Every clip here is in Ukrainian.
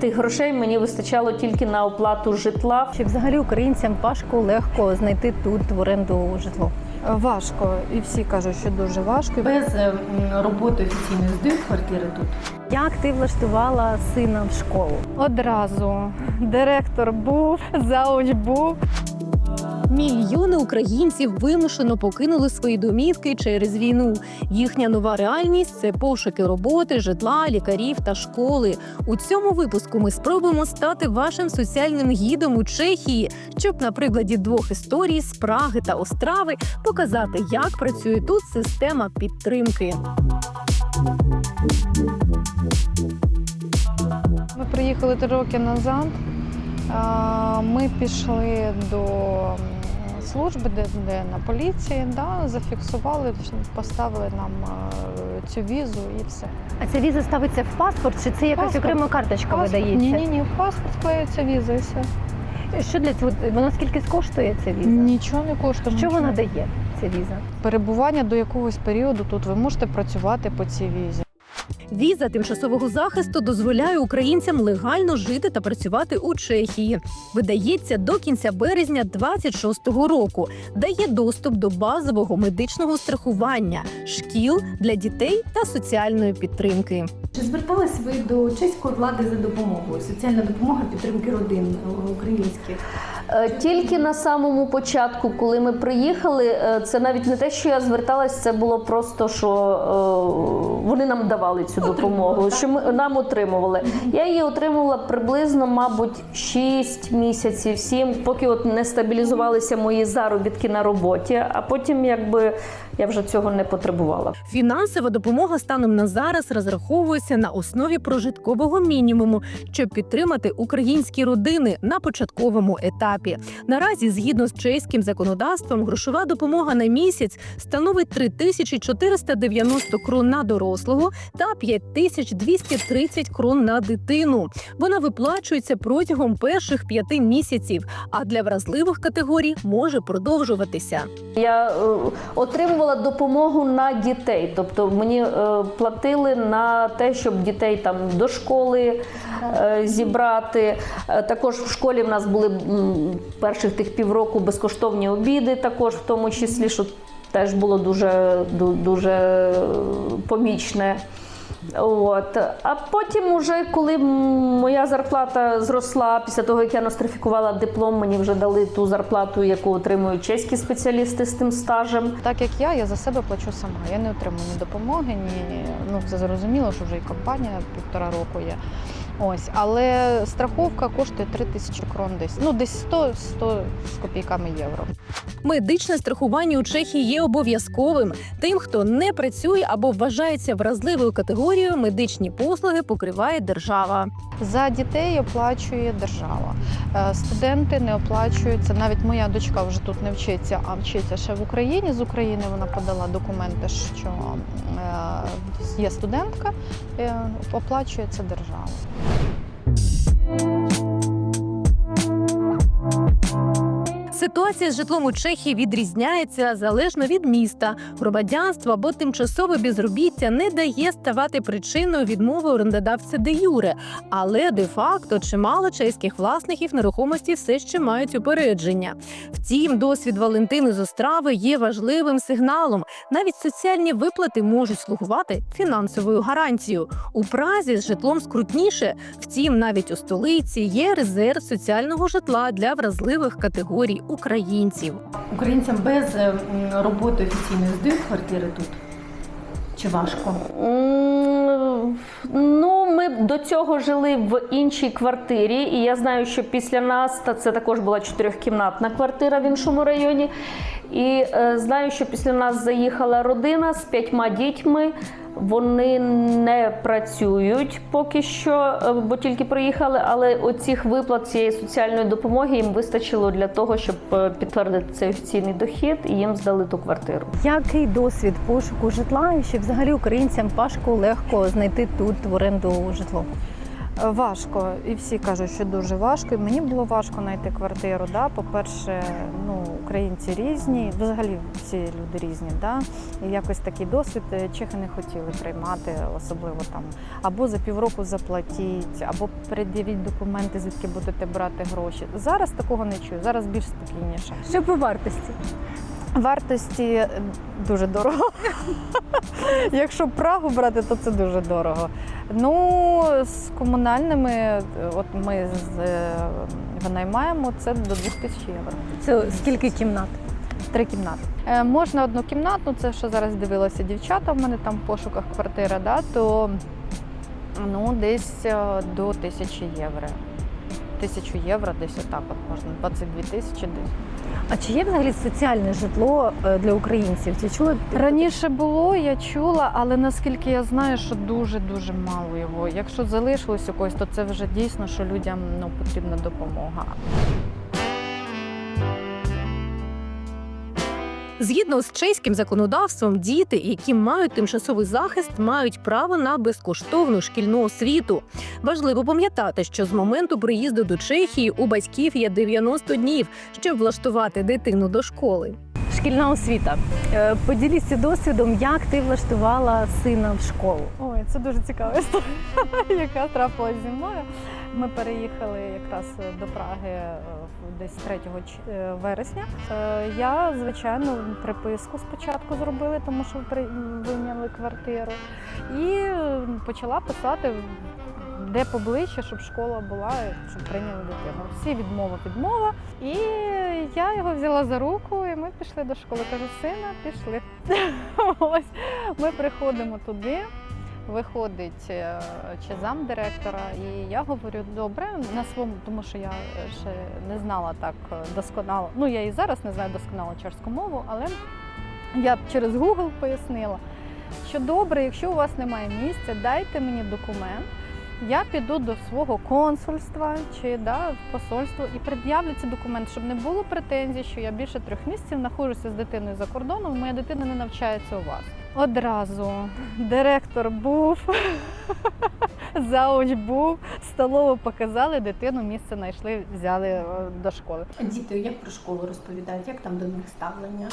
Тих грошей мені вистачало тільки на оплату житла. Чи взагалі українцям важко легко знайти тут в оренду житло? Важко, і всі кажуть, що дуже важко. Без е, роботи офіційної здають квартири тут. Як ти влаштувала сина в школу? Одразу директор був, зауч був. Мільйони українців вимушено покинули свої домівки через війну. Їхня нова реальність це пошуки роботи, житла, лікарів та школи. У цьому випуску ми спробуємо стати вашим соціальним гідом у Чехії, щоб на прикладі двох історій з Праги та Острави показати, як працює тут система підтримки. Ми приїхали три роки назад. Ми пішли до служби, де, де на поліції, да, зафіксували, поставили нам е, цю візу і все. А ця віза ставиться в паспорт, чи це якась Паспорт. окрема карточка видається? Ні, ні, ні, в паспорт склеюється віза і все. Що для цього? Вона скільки коштує ця віза? Нічого не коштує. Що нічого. вона дає? Ця віза? Перебування до якогось періоду тут ви можете працювати по цій візі. Віза тимчасового захисту дозволяє українцям легально жити та працювати у Чехії. Видається до кінця березня 26-го року. Дає доступ до базового медичного страхування, шкіл для дітей та соціальної підтримки. Чи звертались ви до чеської влади за допомогою? Соціальна допомога підтримки родин українських? Е, Тільки на самому початку, коли ми приїхали, е, це навіть не те, що я зверталась, це було просто, що е, вони нам давали цю допомогу, що ми нам отримували. Я її отримувала приблизно, мабуть, 6 місяців, 7, поки от не стабілізувалися мої заробітки на роботі, а потім якби я вже цього не потребувала. Фінансова допомога станом на зараз розраховується на основі прожиткового мінімуму, щоб підтримати українські родини на початковому етапі. Наразі, згідно з чеським законодавством, грошова допомога на місяць становить 3490 крон на дорослого та 5230 крон на дитину. Вона виплачується протягом перших п'яти місяців, а для вразливих категорій може продовжуватися. Я е, отримувала допомогу на дітей, тобто мені е, платили на те, щоб дітей там до школи е, зібрати. Е, також в школі в нас були перших тих півроку безкоштовні обіди, також в тому числі, що теж було дуже, дуже помічне. От. А потім, уже коли моя зарплата зросла, після того як я нострифікувала диплом, мені вже дали ту зарплату, яку отримують чеські спеціалісти з тим стажем. Так як я, я за себе плачу сама. Я не отримую ні допомоги, ні ну це зрозуміло, що вже і компанія півтора року є. Ось, але страховка коштує 3 тисячі крон десь. Ну десь 100, 100 з копійками євро. Медичне страхування у Чехії є обов'язковим. Тим, хто не працює або вважається вразливою категорією, медичні послуги покриває держава. За дітей оплачує держава. Е, Студенти не оплачуються. Навіть моя дочка вже тут не вчиться, а вчиться ще в Україні. З України вона подала документи, що е, є студентка, е, оплачується держава. Thank you. Ситуація з житлом у Чехії відрізняється залежно від міста. Громадянство або тимчасове безробіття не дає ставати причиною відмови орендодавця де юре, але де-факто чимало чеських власників нерухомості все ще мають упередження. Втім, досвід Валентини з Острави є важливим сигналом. Навіть соціальні виплати можуть слугувати фінансовою гарантією. У Празі з житлом скрутніше. Втім, навіть у столиці є резерв соціального житла для вразливих категорій українців. Українцям без е, роботи офіційної здають квартири тут? Чи важко? Ну, ми до цього жили в іншій квартирі, і я знаю, що після нас та це також була чотирьохкімнатна квартира в іншому районі. І е, знаю, що після нас заїхала родина з п'ятьма дітьми. Вони не працюють поки що, е, бо тільки приїхали, але оцих виплат цієї соціальної допомоги їм вистачило для того, щоб е, підтвердити цей офіційний дохід, і їм здали ту квартиру. Який досвід пошуку житла, і що взагалі українцям важко легко знайти тут в оренду житло? Важко, і всі кажуть, що дуже важко. І мені було важко знайти квартиру. Да? По-перше, ну, українці різні, взагалі всі люди різні. Да? І якось такий досвід е, чехи не хотіли приймати, особливо там або за півроку заплатіть, або пред'явіть документи, звідки будете брати гроші. Зараз такого не чую, зараз більш спокійніше. Що по вартості? Вартості е, дуже дорого. Якщо Прагу брати, то це дуже дорого. Ну, з комунальними, е, от ми з, е, винаймаємо це до 2000 євро. Це скільки кімнат? Три кімнати. Е, можна одну кімнатну, це що зараз дивилися дівчата, в мене там в пошуках квартира, да, то ну, десь е, до тисячі євро. Тисячу євро десь отак от можна, 22 тисячі десь. А чи є взагалі соціальне житло е, для українців? Чи чули Раніше було, я чула, але наскільки я знаю, що дуже дуже мало його. Якщо залишилось у когось, то це вже дійсно, що людям ну, потрібна допомога. Згідно з чеським законодавством, діти, які мають тимчасовий захист, мають право на безкоштовну шкільну освіту. Важливо пам'ятати, що з моменту приїзду до Чехії у батьків є 90 днів, щоб влаштувати дитину до школи. шкільна освіта? Е, Поділіться досвідом, як ти влаштувала сина в школу. Ой, це дуже цікава історія, яка трапилась зі мною. Ми переїхали якраз до Праги е, десь 3 е, вересня. Е, Я, звичайно, приписку спочатку зробили, тому що вийняли квартиру. І е, почала писати, де поближче, щоб школа була, щоб прийняли дитину. Всі відмова, відмова. І я його взяла за руку, і ми пішли до школи. Кажу, сина, пішли. Ось ми приходимо туди. Виходить е, чи зам директора, і я говорю, добре, на своєму, тому що я е, ще не знала так е, досконало. Ну я і зараз не знаю досконало чешську мову, але я через Google пояснила, що добре, якщо у вас немає місця, дайте мені документ. Я піду до свого консульства чи да, в посольство і пред'явлю цей документ, щоб не було претензій, що я більше трьох місяців знаходжуся з дитиною за кордоном, моя дитина не навчається у вас. Одразу директор був, зауч був, столову показали, дитину місце знайшли, взяли е, до школи. Діти як про школу розповідають, як там до них ставлення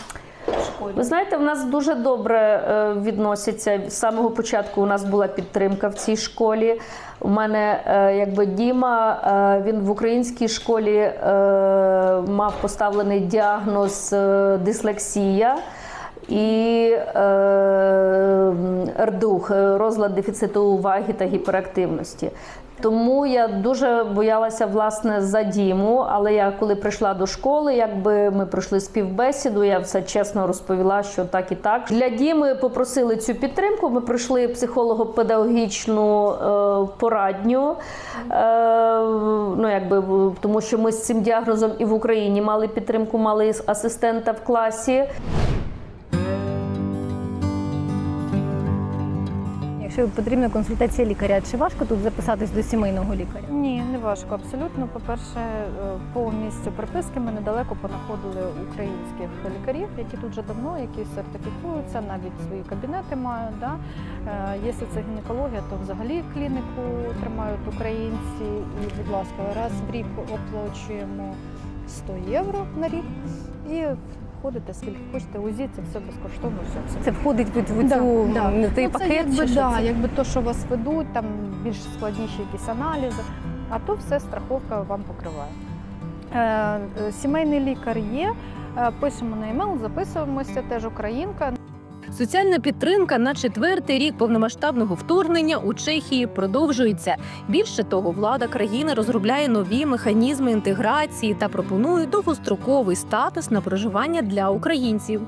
в школі? Ви знаєте, в нас дуже добре е, відносяться. З самого початку у нас була підтримка в цій школі. У мене е, якби Діма, він в українській школі мав поставлений діагноз дислексія. І е, РДУХ, е, розлад дефіциту уваги та гіперактивності. Тому я дуже боялася власне за Діму, але я коли прийшла до школи, якби ми пройшли співбесіду, я все чесно розповіла, що так і так. Для Діми попросили цю підтримку. Ми пройшли психолого-педагогічну е, порадню. Е, ну, якби, тому що ми з цим діагнозом і в Україні мали підтримку, мали асистента в класі. Якщо потрібна консультація лікаря, чи важко тут записатись до сімейного лікаря? Ні, не важко, абсолютно. По-перше, е, по місцю приписки ми недалеко понаходили українських лікарів, які тут вже давно, які сертифікуються, навіть свої кабінети мають. Да? Якщо це гінекологія, то взагалі клініку тримають українці. І, будь ласка, раз в рік оплачуємо 100 євро на рік і ходите скільки хочете. УЗІ це все безкоштовно. Все, все. Це входить в, в Да, цю да. Ну, цей Ну, це пакет? якби, чи що да, це? якби то, що вас ведуть, там більш складніші якісь аналізи, а то все страховка вам покриває. Е, е, сімейний лікар є, е, пишемо на емейл, записуємося, теж українка. Соціальна підтримка на четвертий рік повномасштабного вторгнення у Чехії продовжується. Більше того, влада країни розробляє нові механізми інтеграції та пропонує довгостроковий статус на проживання для українців.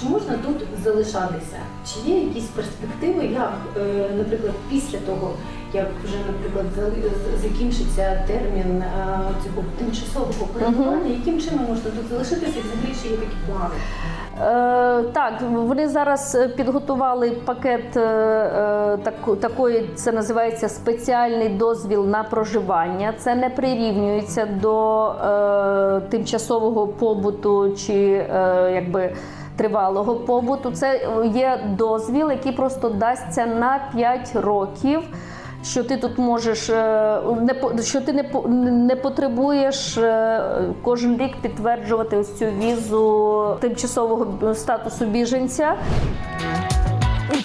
Чи можна тут залишатися? Чи є якісь перспективи, як, е, наприклад, після того, як вже, наприклад, закінчиться термін цього тимчасового перебування, яким чином можна тут залишитися і взагалі ще є такі плани? Е, так, вони зараз е, підготували пакет е, е, таку- такої, це називається спеціальний дозвіл на проживання. Це не прирівнюється до е, тимчасового побуту чи е, якби. Тривалого побуту це є дозвіл, який просто дасться на 5 років, що ти тут можеш е, не що ти не не потребуєш е, кожен рік підтверджувати ось цю візу тимчасового статусу біженця.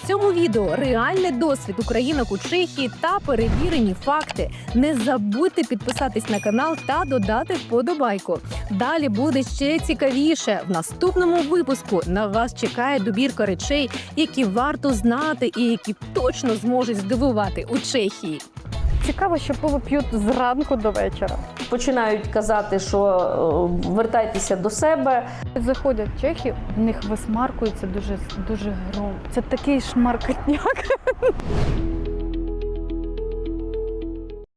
Цьому відео реальний досвід українок у Чехії та перевірені факти. Не забудьте підписатись на канал та додати вподобайку. Далі буде ще цікавіше. В наступному випуску на вас чекає добірка речей, які варто знати і які точно зможуть здивувати у Чехії. Цікаво, що пиво п'ють зранку до вечора. Починають казати, що е, вертайтеся до себе. Заходять чехи, в них висмаркується дуже дуже гром. Це такий шмаркотняк.